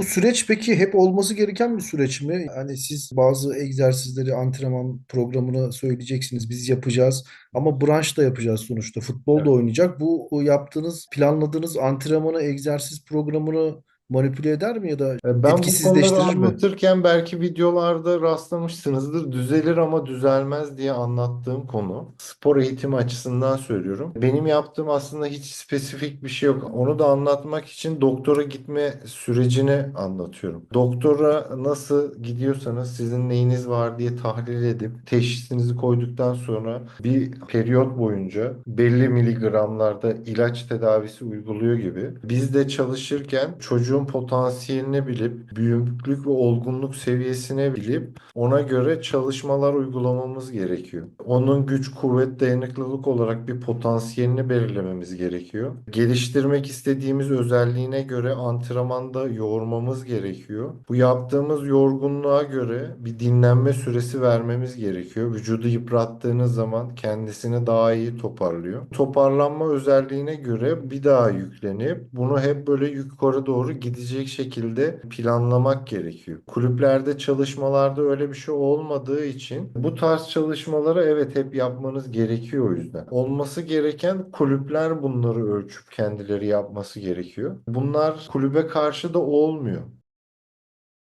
Bu süreç peki hep olması gereken bir süreç mi? Hani siz bazı egzersizleri, antrenman programını söyleyeceksiniz, biz yapacağız ama branş da yapacağız sonuçta. Futbol da Evet. oynayacak. Bu yaptığınız, planladığınız antrenmanı, egzersiz programını manipüle eder mi ya da E, Ben bu konuları etkisizleştirir mi? anlatırken belki videolarda rastlamışsınızdır. Düzelir ama düzelmez diye anlattığım konu. Spor eğitimi açısından söylüyorum. Benim yaptığım aslında hiç spesifik bir şey yok. Onu da anlatmak için doktora gitme sürecini anlatıyorum. Doktora nasıl gidiyorsanız sizin neyiniz var diye tahlil edip teşhisinizi koyduktan sonra bir periyot boyunca belli miligramlarda ilaç tedavisi uyguluyor gibi. Biz de çalışırken çocuğun potansiyelini bilip, büyüklük ve olgunluk seviyesine bilip ona göre çalışmalar uygulamamız gerekiyor. Onun güç, kuvvet, dayanıklılık olarak bir potansiyelini belirlememiz gerekiyor. Geliştirmek istediğimiz özelliğine göre antrenmanda yoğurmamız gerekiyor. Bu yaptığımız yorgunluğa göre bir dinlenme süresi vermemiz gerekiyor. Vücudu yıprattığınız zaman kendisini daha iyi toparlıyor. Toparlanma özelliğine göre bir daha yüklenip bunu hep böyle yukarı doğru gidecek şekilde planlamak gerekiyor. Kulüplerde çalışmalarda öyle bir şey olmadığı için bu tarz çalışmaları evet hep yapmanız gerekiyor o yüzden. Olması gereken kulüpler bunları ölçüp kendileri yapması gerekiyor. Bunlar kulübe karşı da olmuyor.